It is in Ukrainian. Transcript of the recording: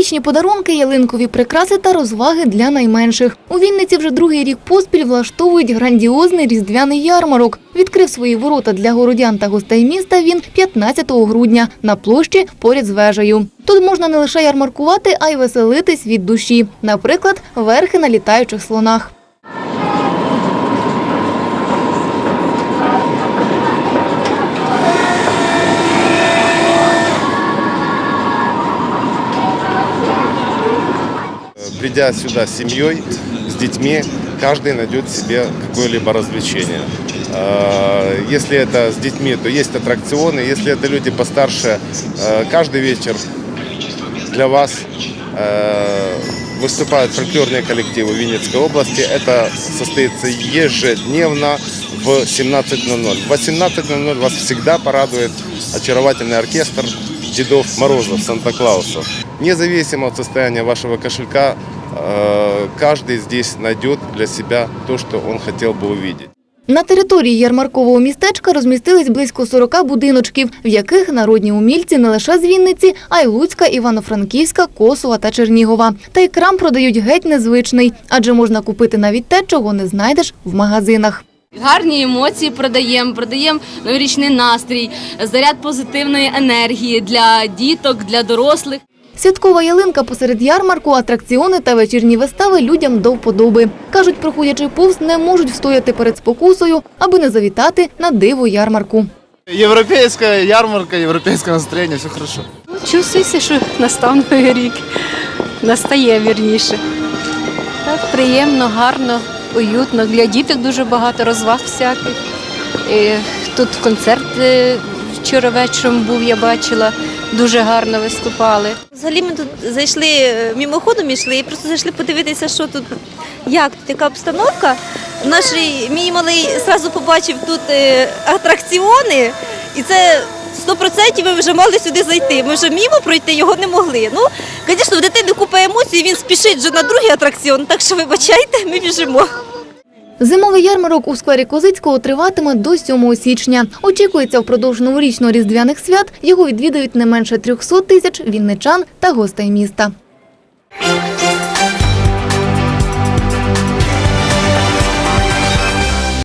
Новорічні подарунки, ялинкові прикраси та розваги для найменших. У Вінниці вже другий рік поспіль влаштовують грандіозний різдвяний ярмарок. Відкрив свої ворота для городян та гостей міста він 15 грудня на площі поряд з вежею. Тут можна не лише ярмаркувати, а й веселитись від душі. Наприклад, верхи на літаючих слонах. Придя сюда с семьей, с детьми, каждый найдет себе какое-либо развлечение. Э, Если это с детьми, то есть аттракционы. Если это люди постарше, э, каждый вечер для вас э, выступают фольклорные коллективы Винницкой области. Это состоится ежедневно в 17.00. В 18.00 вас всегда порадует очаровательный оркестр Дедов Морозов, Санта-Клаусов. Независимо от состояния вашего кошелька, э, каждый здесь найдет для себя то, что он хотел бы увидеть. На території ярмаркового містечка розмістились близько 40 будиночків, в яких народні умільці не лише з Вінниці, а й Луцька, Івано-Франківська, Косова та Чернігова. Та й крам продають геть незвичний, адже можна купити навіть те, чого не знайдеш в магазинах. Гарні емоції продаємо, продаємо новорічний настрій, заряд позитивної енергії для діток, для дорослих. Святкова ялинка посеред ярмарку, атракціони та вечірні вистави людям до вподоби. Кажуть, проходячи повз не можуть встояти перед спокусою, аби не завітати на диво ярмарку. Європейська ярмарка, європейське настроєння, все хорошо. Чувствується, що настав новий рік. Настає вірніше. Так, приємно, гарно, уютно. Для діток дуже багато розваг всяких. І тут концерт вчора вечором був, я бачила. Дуже гарно виступали. Взагалі ми тут зайшли е, мимоходом йшли і просто зайшли подивитися, що тут, як тут, яка обстановка. Наш мій малий одразу побачив тут е, атракціони, і це 100% ми вже мали сюди зайти. Ми вже мимо пройти його не могли. Ну, звісно, в дитини купа емоцій, він спішить вже на другий атракціон, так що вибачайте, ми біжимо. Зимовий ярмарок у сквері Козицького триватиме до 7 січня. Очікується, впродовж новорічно-різдвяних свят його відвідають не менше 300 тисяч вінничан та гостей міста.